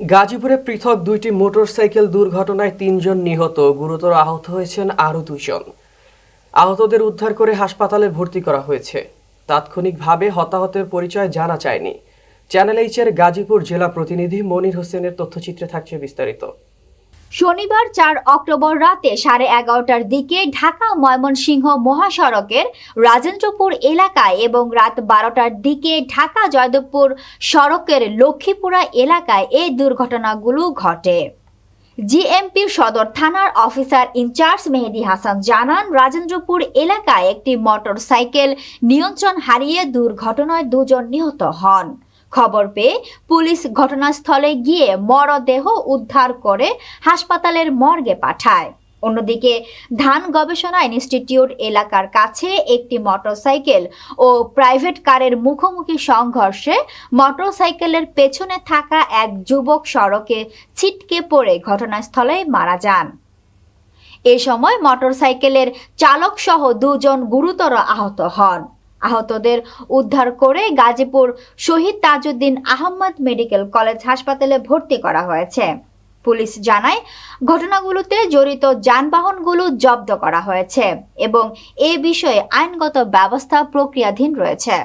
গাজীপুরে পৃথক দুইটি মোটরসাইকেল দুর্ঘটনায় তিনজন নিহত, গুরুতর আহত হয়েছেন আরও দুজন আহতদের উদ্ধার করে হাসপাতালে ভর্তি করা হয়েছে। তাৎক্ষণিকভাবে হতাহতের পরিচয় জানা যায়নি। চ্যানেল এইচের গাজীপুর জেলা প্রতিনিধি মনির হোসেনের তথ্যচিত্রে থাকছে বিস্তারিত। শনিবার চার অক্টোবর রাতে সাড়ে এগারোটার দিকে ঢাকা ময়মনসিংহ মহাসড়কের রাজেন্দ্রপুর এলাকায় এবং রাত বারোটার দিকে ঢাকা জয়দেবপুর সড়কের লক্ষ্মীপুরা এলাকায় এই দুর্ঘটনাগুলো ঘটে। জিএমপির সদর থানার অফিসার ইনচার্জ মেহেদি হাসান জানান, রাজেন্দ্রপুর এলাকায় একটি মোটরসাইকেল নিয়ন্ত্রণ হারিয়ে দুর্ঘটনায় দুজন নিহত হন। খবর পেয়ে পুলিশ ঘটনাস্থলে গিয়ে মরদেহ উদ্ধার করে হাসপাতালের মর্গে পাঠায়। অন্যদিকে ধান গবেষণা ইনস্টিটিউট এলাকার কাছে একটি মোটরসাইকেল ও প্রাইভেট কারের মুখোমুখি সংঘর্ষে মোটরসাইকেলের পেছনে থাকা এক যুবক সড়কে ছিটকে পড়ে ঘটনাস্থলে মারা যান। এ সময় মোটরসাইকেলের চালক সহ দুজন গুরুতর আহত হন। আহতদের উদ্ধার করে গাজীপুর শহীদ তাজউদ্দিন আহমদ মেডিকেল কলেজ হাসপাতালে ভর্তি করা হয়েছে। পুলিশ জানায়, ঘটনাগুলোতে জড়িত যানবাহনগুলো জব্দ করা হয়েছে এবং এ বিষয়ে আইনগত ব্যবস্থা প্রক্রিয়াধীন রয়েছে।